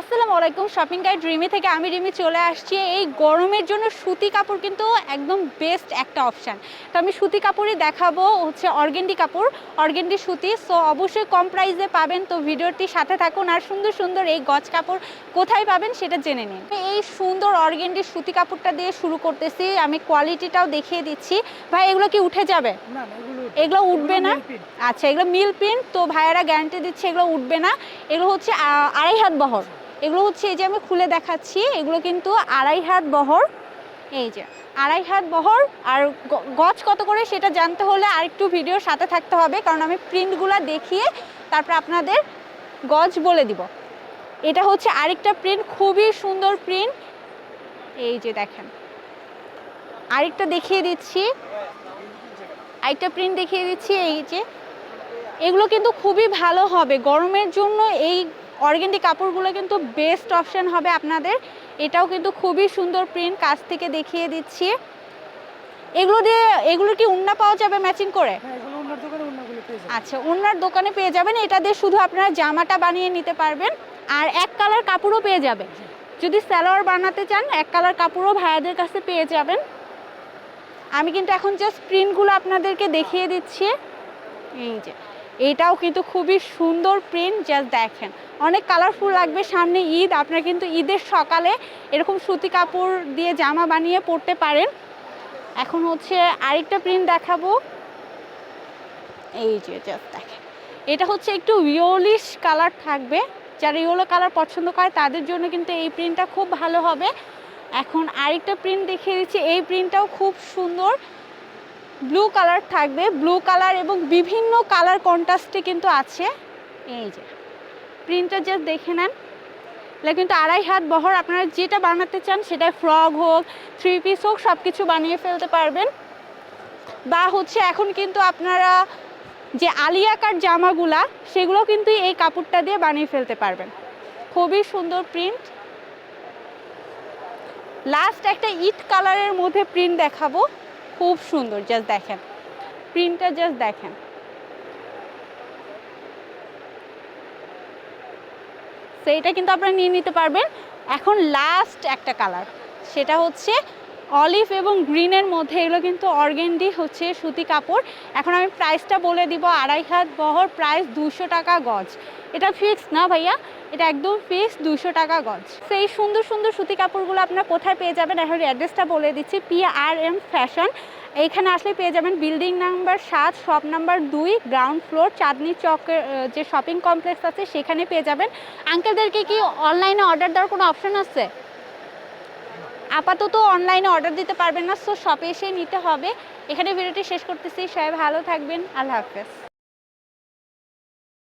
আসসালামু আলাইকুম shopping guide Rimi থেকে আমি রিমি চলে আসছি। এই গরমের জন্য সুতি কাপড় কিন্তু একদম বেস্ট একটা অপশান তো আমি সুতি কাপড়ই দেখাবো হচ্ছে অর্গেন্ডি কাপড় অর্গেন্ডি সুতি। সো অবশ্যই কম প্রাইসে পাবেন। তো ভিডিওটি সাথে থাকুন আর সুন্দর সুন্দর এই গজ কাপড় কোথায় পাবেন সেটা জেনে নিন। এই সুন্দর অর্গেন্ডি সুতি কাপড়টা দিয়ে শুরু করতেছি। আমি কোয়ালিটিটাও দেখিয়ে দিচ্ছি। ভাই এগুলো কি উঠে যাবে? এগুলো উঠবে না। আচ্ছা এগুলো মিল প্রিন্ট তো ভাইয়েরা গ্যারান্টি দিচ্ছে এগুলো উঠবে না। এগুলো হচ্ছে আড়াই হাত বহর। এগুলো হচ্ছে এই যে আমি খুলে দেখাচ্ছি, এগুলো কিন্তু আড়াই হাত বহর। এই যে, আড়াই হাত বহর আর গ- গজ কত করে সেটা জানতে হলে আরেকটু ভিডিওর সাথে থাকতে হবে, কারণ আমি প্রিন্টগুলো দেখিয়ে তারপর আপনাদের গজ বলে দিব। এটা হচ্ছে আরেকটা প্রিন্ট, খুবই সুন্দর প্রিন্ট। এই যে দেখেন, আরেকটা দেখিয়ে দিচ্ছি। আরেকটা প্রিন্ট দেখিয়ে দিচ্ছি, এই যে। এগুলো কিন্তু খুবই ভালো হবে, গরমের জন্য এই অর্গেন্ডি কাপড়গুলো কিন্তু বেস্ট অপশান হবে আপনাদের। এটাও কিন্তু খুবই সুন্দর প্রিন্ট কাছ থেকে দেখিয়ে দিচ্ছি। এগুলো দিয়ে এগুলো কি উন্না পাওয়া যাবে ম্যাচিং করে? হ্যাঁ আচ্ছা ওনার দোকানে পেয়ে যাবেন। এটা দিয়ে শুধু আপনারা জামাটা বানিয়ে নিতে পারবেন। আর এক কালার কাপড়ও পেয়ে যাবে যদি স্যালোয়ার বানাতে চান এক কালার কাপড়ও ভাইয়াদের কাছে পেয়ে যাবেন। আমি কিন্তু এখন জাস্ট প্রিন্টগুলো আপনাদেরকে দেখিয়ে দিচ্ছি। এই যে এটাও কিন্তু খুবই সুন্দর প্রিন্ট জাস্ট দেখেন। অনেক কালারফুল লাগবে সামনে ঈদ, আপনারা কিন্তু ঈদের সকালে এরকম সুতি কাপড় দিয়ে জামা বানিয়ে পরতে পারেন। এখন হচ্ছে আরেকটা প্রিন্ট দেখাবো। এই যে জাস্ট দেখেন। এটা হচ্ছে একটু ইয়োলিশ কালার থাকবে। যারা ইয়েলো কালার পছন্দ করে, তাদের জন্য কিন্তু এই প্রিন্টটা খুব ভালো হবে। এখন আরেকটা প্রিন্ট দেখিয়ে দিচ্ছি। এই প্রিন্টটাও খুব সুন্দর। ব্লু কালার থাকবে, ব্লু কালার এবং বিভিন্ন কালার কন্ট্রাস্টে কিন্তু আছে। এই যে প্রিন্টটা জাস্ট দেখে নেন। কিন্তু আড়াই হাত বহর, আপনারা যেটা বানাতে চান সেটা ফ্রক হোক থ্রি পিস হোক সব কিছু বানিয়ে ফেলতে পারবেন। বা হচ্ছে এখন কিন্তু আপনারা যে আলিয়াকার জামাগুলা, সেগুলো কিন্তু এই কাপড়টা দিয়ে বানিয়ে ফেলতে পারবেন। খুবই সুন্দর প্রিন্ট লাস্ট একটা ইট কালারের মধ্যে প্রিন্ট দেখাবো। খুব সুন্দর জাস্ট দেখেন। প্রিন্টটা জাস্ট দেখেন। সেইটা কিন্তু আপনারা নিয়ে নিতে পারবেন। এখন লাস্ট একটা কালার সেটা হচ্ছে অলিভ এবং গ্রিনের মধ্যে এগুলো কিন্তু অর্গেন্ডি হচ্ছে সুতি কাপড়। এখন আমি প্রাইসটা বলে দিব আড়াই হাত বহর প্রাইস দুশো টাকা গজ। এটা ফিক্স না ভাইয়া? এটা একদম ফিক্স দুশো টাকা গজ। সেই সুন্দর সুন্দর সুতি কাপড়গুলো আপনারা কোথায় পেয়ে যাবেন? এখন অ্যাড্রেসটা বলে দিচ্ছি পি আর এম ফ্যাশন এইখানে আসলে পেয়ে যাবেন বিল্ডিং নাম্বার সাত শপ নাম্বার দুই গ্রাউন্ড ফ্লোর চাঁদনি চকের যে শপিং কমপ্লেক্স আছে, সেখানে পেয়ে যাবেন। আঙ্কেলদেরকে কি অনলাইনে অর্ডার দেওয়ার কোনো অপশন আছে? আপাতত অনলাইনে অর্ডার দিতে পারবেন না সো শপে এসে নিতে হবে। এখানে ভিডিওটি শেষ করতেছি, সবাই ভালো থাকবেন, আল্লাহ হাফেজ।